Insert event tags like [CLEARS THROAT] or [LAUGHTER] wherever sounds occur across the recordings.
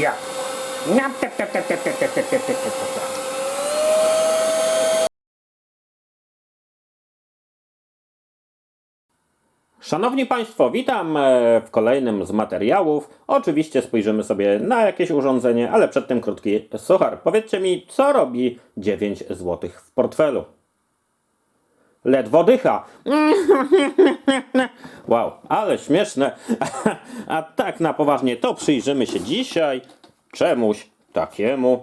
Ja. Szanowni Państwo, witam e, w kolejnym z materiałów. Oczywiście spojrzymy sobie na jakieś urządzenie, ale przed tym krótki suchar. Powiedzcie mi, co robi 9 zł w portfelu? Ledwo dycha. Wow, ale śmieszne. A tak na poważnie, to przyjrzymy się dzisiaj czemuś takiemu.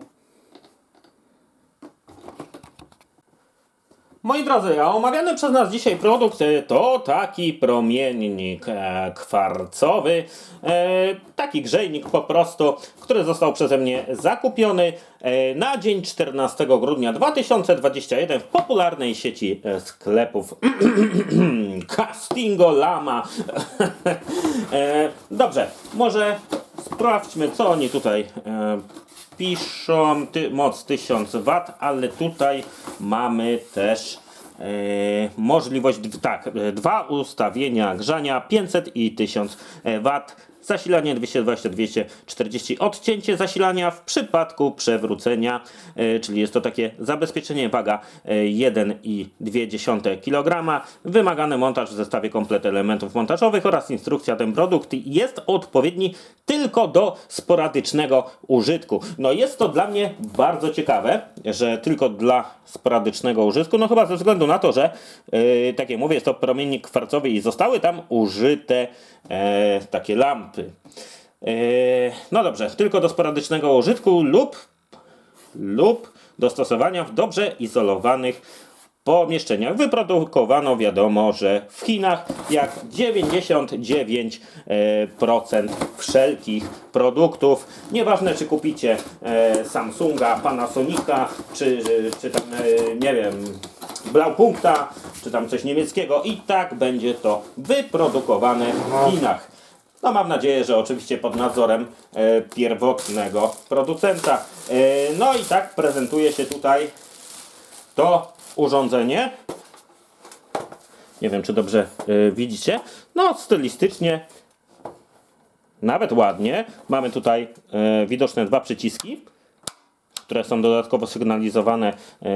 Moi drodzy, a omawiany przez nas dzisiaj produkt e, to taki promiennik e, kwarcowy, e, taki grzejnik po prostu, który został przeze mnie zakupiony na dzień 14 grudnia 2021 w popularnej sieci sklepów [CLEARS THROAT] Castingo Lama. [LAUGHS] dobrze, może sprawdźmy co oni tutaj piszą ty, moc 1000 W, ale tutaj mamy też e, możliwość, tak, e, dwa ustawienia grzania 500 i 1000 W. Zasilanie 220-240, odcięcie zasilania w przypadku przewrócenia, e, czyli jest to takie zabezpieczenie, waga e, 1,2 kg, wymagany montaż w zestawie komplet elementów montażowych oraz instrukcja. Ten produkt jest odpowiedni tylko do sporadycznego użytku. No jest to dla mnie bardzo ciekawe, że tylko dla sporadycznego użytku, no chyba ze względu na to, że yy, tak jak mówię, jest to promiennik kwarcowy i zostały tam użyte e, takie lampy. E, no dobrze, tylko do sporadycznego użytku lub lub do stosowania w dobrze izolowanych pomieszczeniach. Wyprodukowano wiadomo, że w Chinach jak 99% wszelkich produktów. Nieważne czy kupicie e, Samsunga, Panasonica, czy, czy tam e, nie wiem Blaupunkta, czy tam coś niemieckiego i tak będzie to wyprodukowane w Chinach. No mam nadzieję, że oczywiście pod nadzorem e, pierwotnego producenta. E, no i tak prezentuje się tutaj to urządzenie. Nie wiem, czy dobrze e, widzicie. No, stylistycznie nawet ładnie. Mamy tutaj e, widoczne dwa przyciski, które są dodatkowo sygnalizowane e,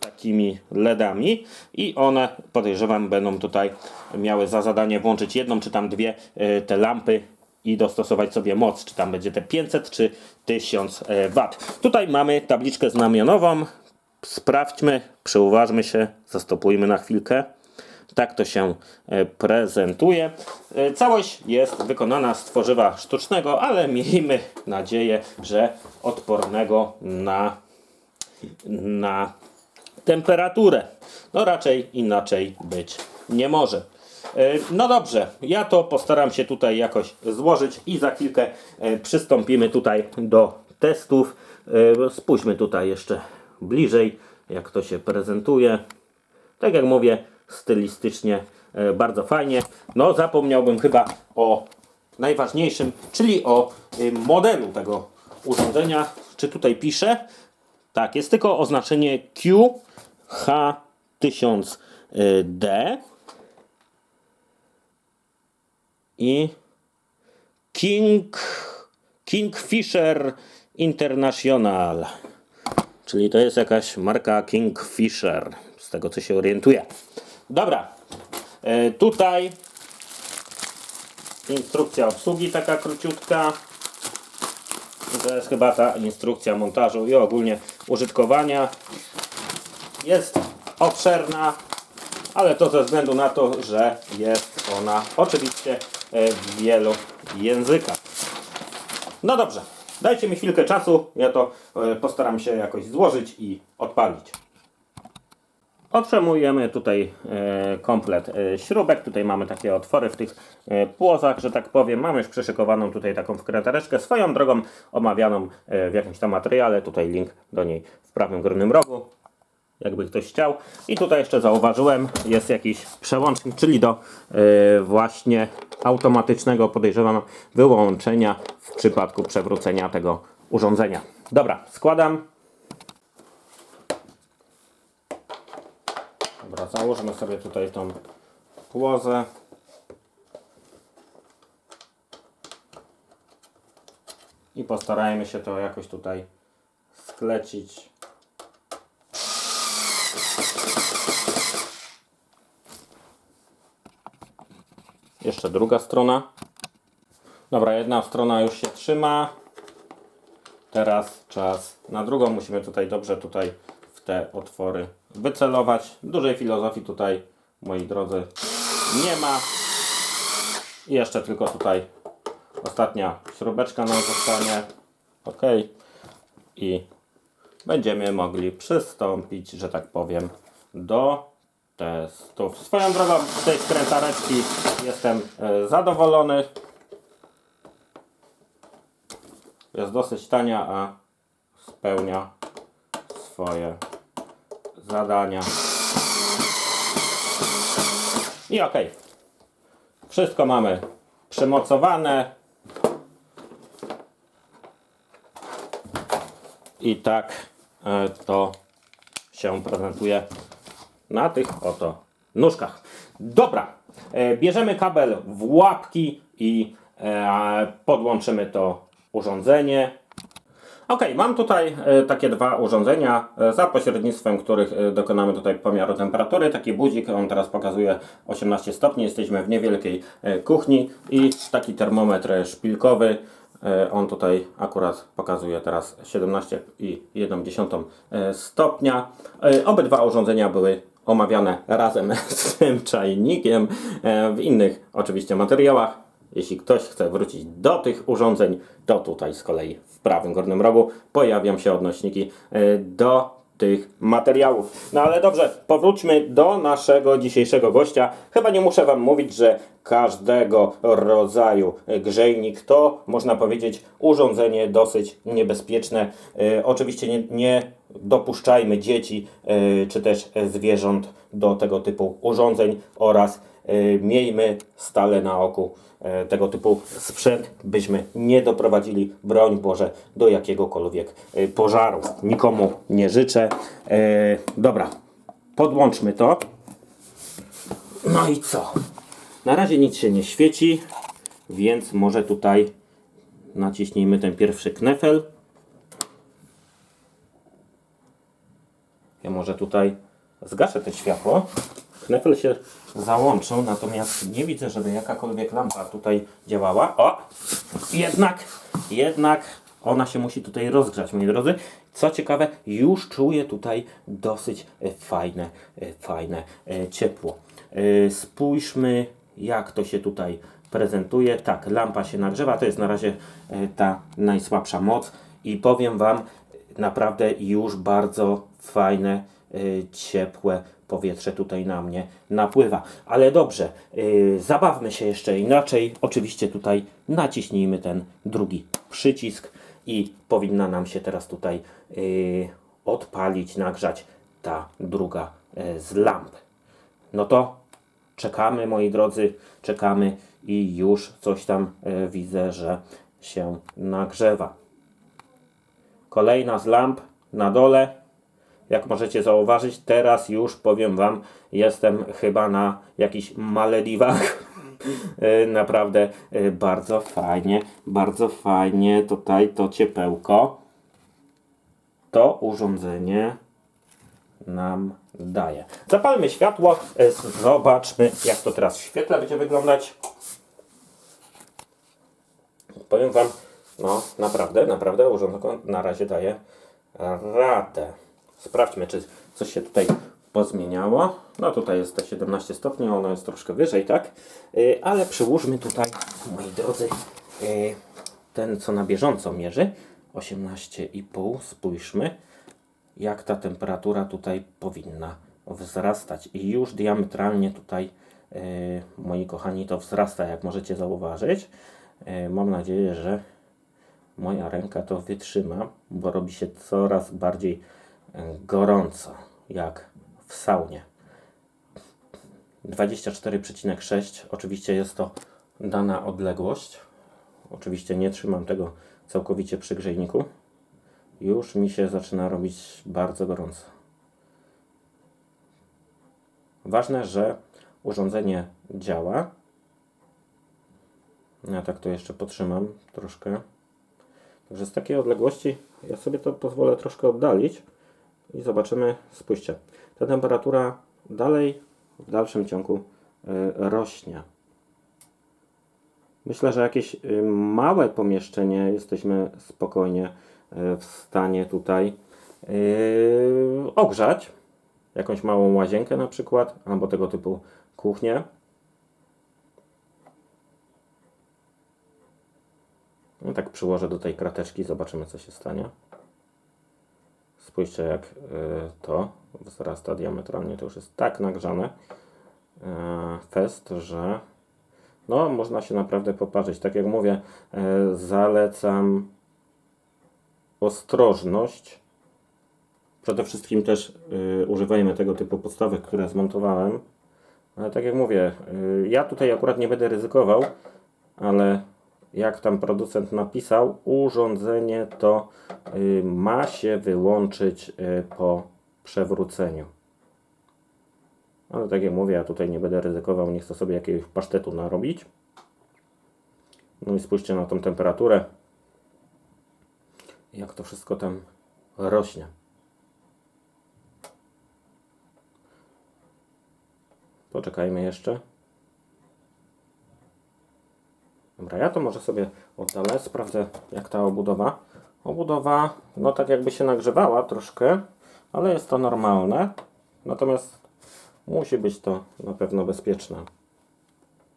takimi LEDami i one podejrzewam będą tutaj miały za zadanie włączyć jedną czy tam dwie e, te lampy i dostosować sobie moc, czy tam będzie te 500 czy 1000 e, W. Tutaj mamy tabliczkę znamionową. Sprawdźmy, przyuważmy się, zastopujmy na chwilkę. Tak to się e, prezentuje. E, Całość jest wykonana z tworzywa sztucznego, ale miejmy nadzieję, że odpornego na, na temperaturę. No raczej inaczej być nie może. E, No dobrze, ja to postaram się tutaj jakoś złożyć i za chwilkę przystąpimy tutaj do testów. Spójrzmy tutaj jeszcze bliżej, jak to się prezentuje. Tak jak mówię, stylistycznie e, bardzo fajnie. No, zapomniałbym chyba o najważniejszym, czyli o y, modelu tego urządzenia. Czy tutaj piszę? Tak, jest tylko oznaczenie QH1000D i King Kingfisher International. Czyli to jest jakaś marka Kingfisher, z tego co się orientuję. Dobra, e, tutaj instrukcja obsługi taka króciutka. To jest chyba ta instrukcja montażu i ogólnie użytkowania. Jest obszerna, ale to ze względu na to, że jest ona oczywiście e, w wielu językach. No dobrze, dajcie mi chwilkę czasu, ja to e, postaram się jakoś złożyć i odpalić. Otrzymujemy tutaj e, komplet e, śrubek. Tutaj mamy takie otwory w tych e, płozach, że tak powiem. Mamy już przyszykowaną tutaj taką wkrętareczkę. Swoją drogą omawianą w jakimś tam materiale. Tutaj link do niej w prawym górnym rogu. Jakby ktoś chciał. I tutaj jeszcze zauważyłem, jest jakiś przełącznik, czyli do właśnie automatycznego, podejrzewam, wyłączenia w przypadku przewrócenia tego urządzenia. Dobra, składam. Dobra, założymy sobie tutaj tą płozę. i postarajmy się to jakoś tutaj sklecić. Jeszcze druga strona. Dobra, jedna strona już się trzyma. Teraz czas na drugą. Musimy tutaj dobrze tutaj te otwory wycelować. Dużej filozofii tutaj, moi drodzy, nie ma. I jeszcze tylko tutaj ostatnia śrubeczka nam zostanie. Ok. I będziemy mogli przystąpić, że tak powiem, do testów. Swoją drogą z tej skrętareczki jestem e, zadowolony. Jest dosyć tania, a spełnia swoje zadania. I ok. Wszystko mamy przymocowane. I tak e, to się prezentuje na tych oto nóżkach. Dobra, e, bierzemy kabel w łapki i e, podłączymy to urządzenie. Ok, mam tutaj e, takie dwa urządzenia, e, za pośrednictwem których e, dokonamy tutaj pomiaru temperatury. Taki budzik, on teraz pokazuje 18 stopni, jesteśmy w niewielkiej kuchni i taki termometr szpilkowy. On tutaj akurat pokazuje teraz 17,1 e, stopnia. Obydwa urządzenia były omawiane razem [LAUGHS] z tym czajnikiem w innych oczywiście materiałach. Jeśli ktoś chce wrócić do tych urządzeń, to tutaj z kolei w prawym górnym rogu pojawią się odnośniki e, do tych materiałów. No ale dobrze, powróćmy do naszego dzisiejszego gościa. Chyba nie muszę Wam mówić, że każdego rodzaju grzejnik to, można powiedzieć, urządzenie dosyć niebezpieczne. E, oczywiście nie, nie dopuszczajmy dzieci e, czy też zwierząt do tego typu urządzeń oraz miejmy stale na oku e, tego typu sprzęt, byśmy nie doprowadzili, broń Boże, do jakiegokolwiek e, pożaru. Nikomu nie życzę. E, Dobra, podłączmy to. No i co? Na razie nic się nie świeci, więc może tutaj naciśnijmy ten pierwszy knefel. Ja może tutaj zgaszę to światło. Knefel się załączył, natomiast nie widzę, żeby jakakolwiek lampa tutaj działała. O! Jednak, jednak ona się musi tutaj rozgrzać, moi drodzy. Co ciekawe, już czuję tutaj dosyć e, fajne, e, fajne e, ciepło. Spójrzmy, jak to się tutaj prezentuje. Tak, lampa się nagrzewa, to jest na razie ta najsłabsza moc i powiem Wam, naprawdę już bardzo fajne, ciepłe powietrze tutaj na mnie napływa. Ale dobrze, y, zabawmy się jeszcze inaczej. Oczywiście tutaj naciśnijmy ten drugi przycisk i powinna nam się teraz tutaj y, odpalić, nagrzać ta druga y, z lamp. No to czekamy, moi drodzy, czekamy i już coś tam y, widzę, że się nagrzewa. Kolejna z lamp na dole. Jak możecie zauważyć, teraz już powiem Wam, jestem chyba na jakichś Malediwach. E, [LAUGHS] Naprawdę e, bardzo fajnie, bardzo fajnie tutaj to ciepełko. To urządzenie nam daje. Zapalmy światło, e, zobaczmy jak to teraz w świetle będzie wyglądać. Powiem Wam, no naprawdę, naprawdę urządzonko na razie daje radę. Sprawdźmy, czy coś się tutaj pozmieniało. No tutaj jest te 17 stopni, ono jest troszkę wyżej, tak? Yy, ale przyłóżmy tutaj, moi drodzy, yy, ten co na bieżąco mierzy. 18,5, spójrzmy jak ta temperatura tutaj powinna wzrastać. I już diametralnie tutaj, yy, moi kochani, to wzrasta, jak możecie zauważyć. Mam nadzieję, że moja ręka to wytrzyma, bo robi się coraz bardziej gorąco, jak w saunie. 24,6 oczywiście jest to dana odległość. Oczywiście nie trzymam tego całkowicie przy grzejniku. Już mi się zaczyna robić bardzo gorąco. Ważne, że urządzenie działa. Ja tak to jeszcze potrzymam troszkę. Także z takiej odległości ja sobie to pozwolę troszkę oddalić i zobaczymy, spójrzcie, ta temperatura dalej w dalszym ciągu y, rośnie. Myślę, że jakieś y, małe pomieszczenie jesteśmy spokojnie y, w stanie tutaj ogrzać. Jakąś małą łazienkę na przykład, albo tego typu kuchnię. No tak przyłożę do tej krateczki, zobaczymy co się stanie. Spójrzcie jak y, to wzrasta diametralnie, to już jest tak nagrzane y, fest, że no można się naprawdę poparzyć. Tak jak mówię, y, zalecam ostrożność. Przede wszystkim też używajmy tego typu podstawek, które zmontowałem. Ale tak jak mówię, ja tutaj akurat nie będę ryzykował, ale jak tam producent napisał, urządzenie to y, ma się wyłączyć y, po przewróceniu. Ale tak jak mówię, ja tutaj nie będę ryzykował, nie chcę sobie jakiegoś pasztetu narobić. No i spójrzcie na tą temperaturę. Jak to wszystko tam rośnie. Poczekajmy jeszcze. Dobra, ja to może sobie oddalę, sprawdzę jak ta obudowa. Obudowa, no tak jakby się nagrzewała troszkę, ale jest to normalne. Natomiast musi być to na pewno bezpieczne.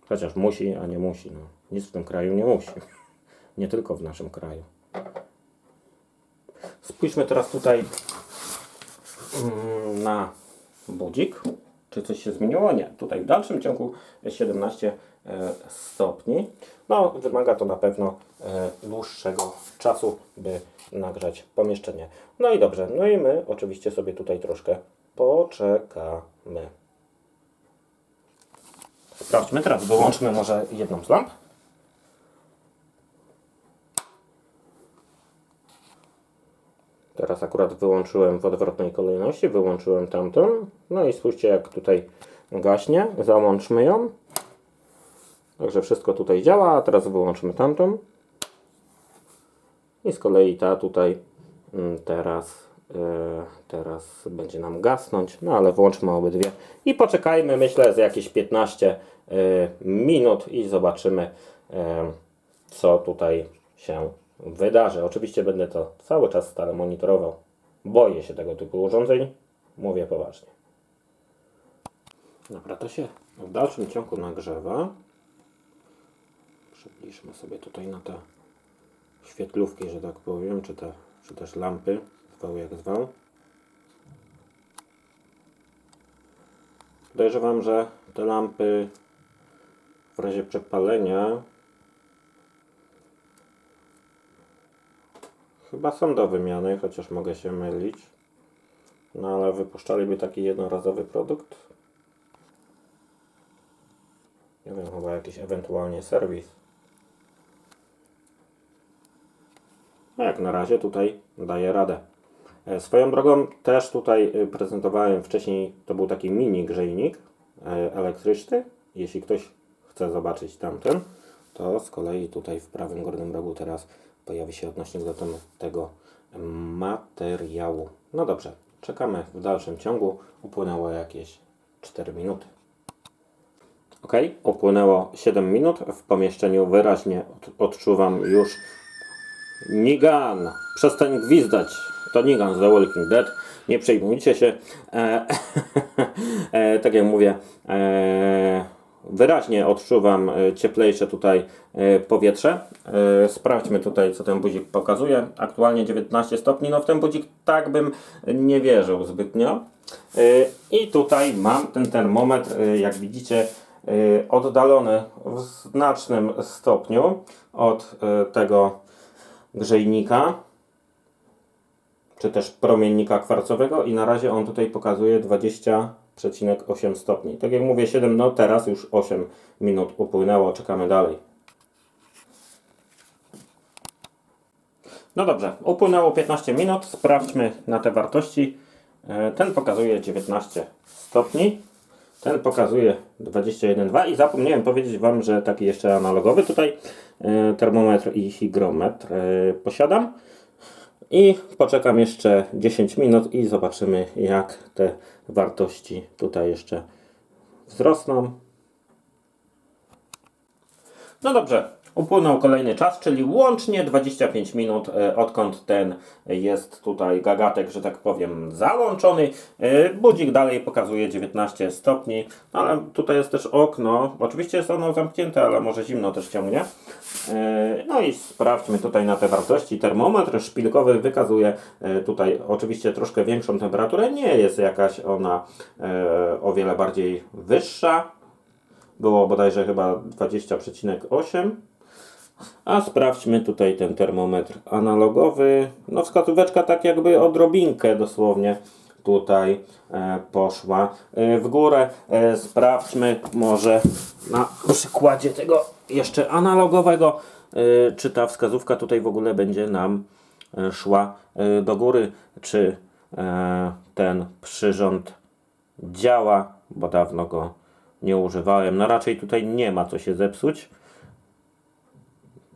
Chociaż musi, a nie musi. No. Nic w tym kraju nie musi. [LAUGHS] Nie tylko w naszym kraju. Spójrzmy teraz tutaj mm, na budzik. Czy coś się zmieniło? Nie. Tutaj w dalszym ciągu 17 e, stopni. No, wymaga to na pewno e, dłuższego czasu, by nagrzać pomieszczenie. No i dobrze. No i my oczywiście sobie tutaj troszkę poczekamy. Sprawdźmy teraz. Wyłączmy może jedną z lamp. Teraz akurat wyłączyłem w odwrotnej kolejności, wyłączyłem tamtą. No i spójrzcie jak tutaj gaśnie. Załączmy ją. Także wszystko tutaj działa, a teraz wyłączymy tamtą. I z kolei ta tutaj mm, teraz, e, teraz będzie nam gasnąć, no ale włączmy obydwie i poczekajmy, myślę, z jakieś 15 e, minut i zobaczymy, e, co tutaj się wydarzy. Oczywiście będę to cały czas stale monitorował. Boję się tego typu urządzeń, mówię poważnie. Dobra, to się w dalszym ciągu nagrzewa. Przybliżmy sobie tutaj na te świetlówki, że tak powiem, czy, te, czy też lampy, zwał jak zwał. Podejrzewam, że te lampy w razie przepalenia chyba są do wymiany, chociaż mogę się mylić. No ale wypuszczaliby taki jednorazowy produkt. Nie wiem, chyba jakiś ewentualnie serwis. Jak na razie tutaj daje radę. E, Swoją drogą też tutaj y, prezentowałem wcześniej, to był taki mini grzejnik e, elektryczny. Jeśli ktoś chce zobaczyć tamten, to z kolei tutaj w prawym górnym rogu teraz pojawi się odnośnik do tego materiału. No dobrze, czekamy w dalszym ciągu. Upłynęło jakieś 4 minuty. Ok, upłynęło 7 minut. W pomieszczeniu wyraźnie od, odczuwam już Nigan. Przestań gwizdać. To Nigan z The Walking Dead. Nie przejmujcie się. E, [LAUGHS] e, tak jak mówię, e, wyraźnie odczuwam e, cieplejsze tutaj e, powietrze. E, sprawdźmy tutaj, co ten budzik pokazuje. Aktualnie 19 stopni. No w ten budzik tak bym nie wierzył zbytnio. I tutaj mam ten termometr, jak widzicie, oddalony w znacznym stopniu od tego grzejnika czy też promiennika kwarcowego i na razie on tutaj pokazuje 20,8 stopni. Tak jak mówię 7, no teraz już 8 minut upłynęło, czekamy dalej. No dobrze, upłynęło 15 minut, sprawdźmy na te wartości. E, Ten pokazuje 19 stopni. Ten pokazuje 21,2 i zapomniałem powiedzieć Wam, że taki jeszcze analogowy tutaj e, termometr i hygrometr e, posiadam. I poczekam jeszcze 10 minut i zobaczymy jak te wartości tutaj jeszcze wzrosną. No dobrze, upłynął kolejny czas, czyli łącznie 25 minut, e, odkąd ten jest tutaj gagatek, że tak powiem, załączony. E, Budzik dalej pokazuje 19 stopni, no ale tutaj jest też okno. Oczywiście jest ono zamknięte, ale może zimno też ciągnie. E, No i sprawdźmy tutaj na te wartości. Termometr szpilkowy wykazuje tutaj oczywiście troszkę większą temperaturę. Nie jest jakaś ona o wiele bardziej wyższa. Było bodajże chyba 20,8. A sprawdźmy tutaj ten termometr analogowy. No wskazóweczka tak jakby odrobinkę dosłownie tutaj e, poszła e, w górę. E, sprawdźmy może na przykładzie tego jeszcze analogowego, e, czy ta wskazówka tutaj w ogóle będzie nam e, szła e, do góry, czy e, ten przyrząd działa, bo dawno go nie używałem. No raczej tutaj nie ma co się zepsuć.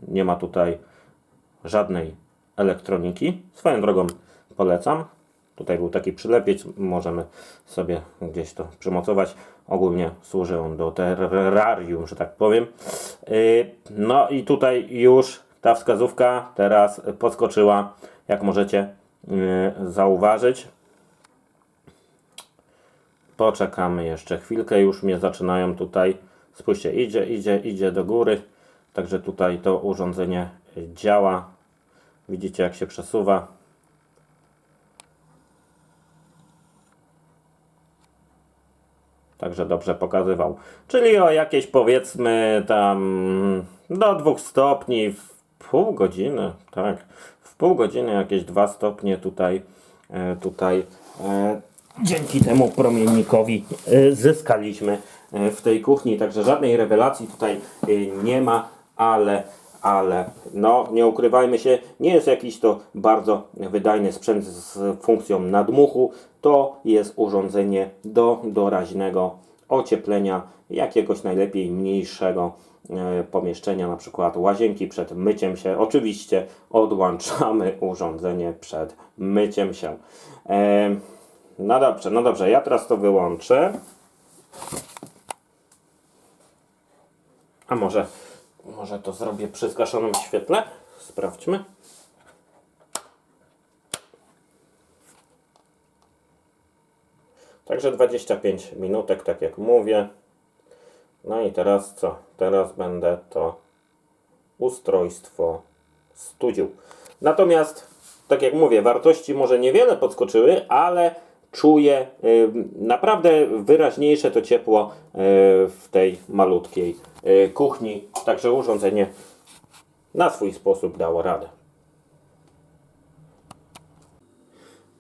Nie ma tutaj żadnej elektroniki. Swoją drogą polecam. Tutaj był taki przylepiec, możemy sobie gdzieś to przymocować. Ogólnie służy on do terrarium, że tak powiem. Yy, No i tutaj już ta wskazówka teraz podskoczyła, jak możecie yy, zauważyć. Poczekamy jeszcze chwilkę, już mnie zaczynają tutaj. Spójrzcie, idzie, idzie, idzie do góry. Także tutaj to urządzenie działa. Widzicie, jak się przesuwa. Także dobrze pokazywał. Czyli o jakieś powiedzmy tam do dwóch stopni w pół godziny, tak. W pół godziny jakieś dwa stopnie tutaj, e, tutaj e, dzięki temu promiennikowi e, zyskaliśmy w tej kuchni. Także żadnej rewelacji tutaj nie ma, ale ale no nie ukrywajmy się, nie jest jakiś to bardzo wydajny sprzęt z funkcją nadmuchu. To jest urządzenie do doraźnego ocieplenia jakiegoś najlepiej mniejszego e, pomieszczenia, na przykład łazienki przed myciem się. Oczywiście odłączamy [LAUGHS] urządzenie przed myciem się. E, no dobrze, no dobrze, ja teraz to wyłączę. A może, może to zrobię przy zgaszonym świetle? Sprawdźmy. Także 25 minutek, tak jak mówię. No i teraz co? Teraz będę to ustrojstwo studził. Natomiast, tak jak mówię, wartości może niewiele podskoczyły, ale czuję y, naprawdę wyraźniejsze to ciepło y, w tej malutkiej y, kuchni. Także urządzenie na swój sposób dało radę.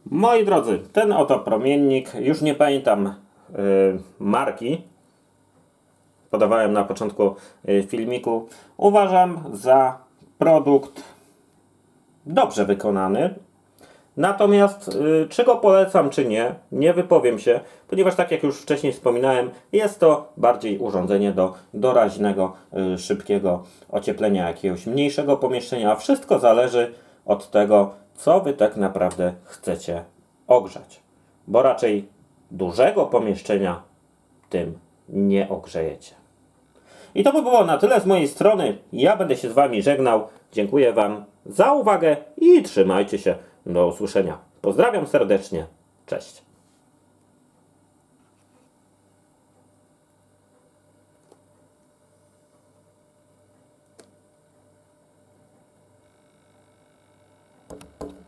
Moi drodzy, ten oto promiennik, już nie pamiętam marki, podawałem na początku filmiku, uważam za produkt dobrze wykonany. Natomiast y, czy go polecam, czy nie, nie wypowiem się, ponieważ tak jak już wcześniej wspominałem, jest to bardziej urządzenie do doraźnego, y, szybkiego ocieplenia jakiegoś mniejszego pomieszczenia. Wszystko zależy od tego, co wy tak naprawdę chcecie ogrzać. Bo raczej dużego pomieszczenia tym nie ogrzejecie. I to by było na tyle z mojej strony. Ja będę się z Wami żegnał. Dziękuję Wam za uwagę i trzymajcie się. Do usłyszenia. Pozdrawiam serdecznie. Cześć.